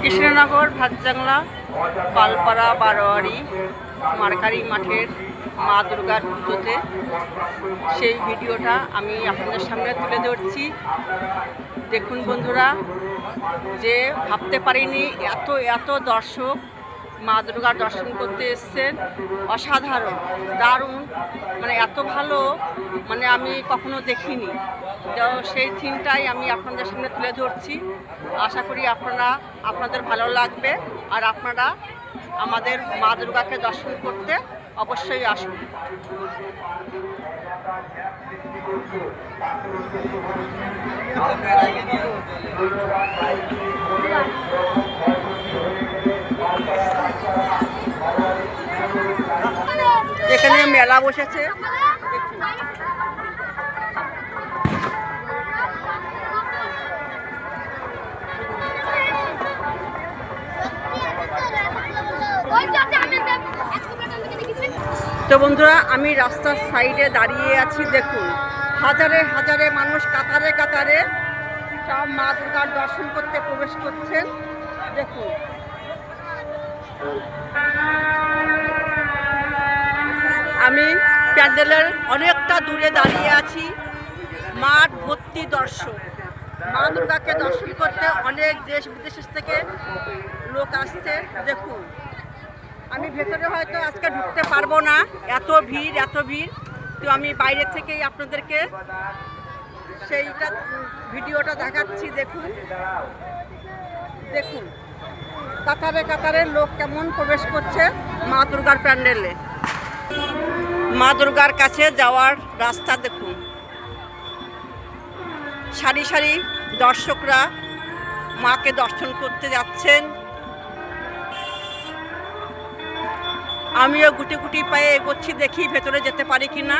কৃষ্ণনগর, ভাতজাংলা, পালপাড়া, বারোয়ারি, মার্কারি মাঠের মা দুর্গার পুজোতে সেই ভিডিওটা আমি আপনাদের সামনে তুলে ধরছি। দেখুন বন্ধুরা, যে ভাবতে পারিনি, এত এত দর্শক মা দুর্গার দর্শন করতে এসছেন। অসাধারণ, দারুণ মানে এত ভালো মানে আমি কখনো দেখিনি। তো সেই থিমটাই আমি আপনাদের সামনে তুলে ধরছি। আশা করি আপনারা, আপনাদের ভালো লাগবে আর আপনারা আমাদের মা দুর্গাকে দর্শন করতে অবশ্যই আসুন। এখানে মেলা বসেছে। তো বন্ধুরা, আমি রাস্তার সাইডে দাঁড়িয়ে আছি, দেখুন। হাজারে হাজারে মানুষ কাতারে কাতারে সব মা দুর্গার দর্শন করতে প্রবেশ করছেন। দেখুন। আমি প্যান্ডেলের অনেকটা দূরে দাঁড়িয়ে আছি। মাঠ ভর্তি দর্শক। মা দুর্গাকে দর্শন করতে অনেক দেশ বিদেশ থেকে লোক আসছে। দেখুন, আমি ভেতরে হয়তো আজকে ঢুকতে পারব না। এত ভিড় এত ভিড়। তো আমি বাইরে থেকেই আপনাদেরকে সেইটা ভিডিওটা দেখাচ্ছি। দেখুন দেখুন। কাতারে কাতারে লোক কেমন প্রবেশ করছে মা দুর্গার প্যান্ডেলে। মা দুর্গার কাছে যাওয়ার রাস্তা দেখুন। সারি সারি দর্শকরা মাকে দর্শন করতে যাচ্ছেন। আমিও গুটি গুটি পায়ে এগোচ্ছি, দেখি ভেতরে যেতে পারি কি না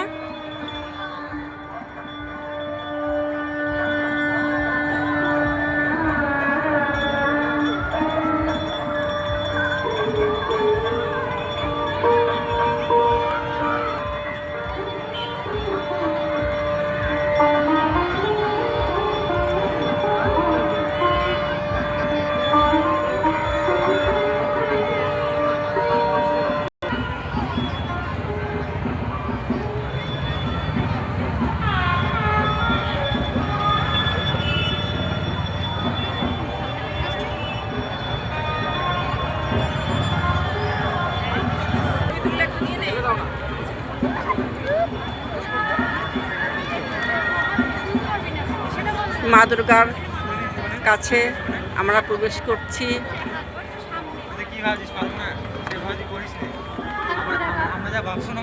মা দুর্গার কাছে আমরা প্রবেশ করছি।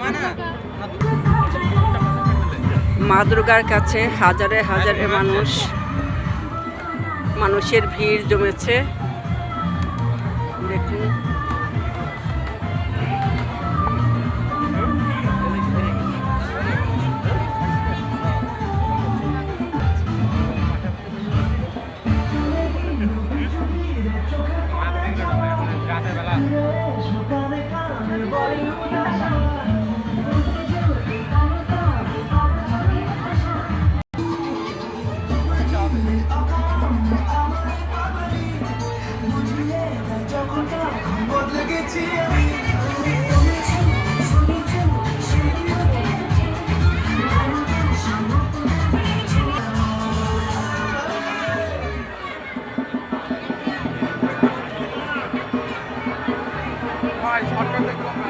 মানে? মা দুর্গার কাছে হাজারে হাজারে। মানুষ মানুষের ভিড় জমেছে। দেখুন। মা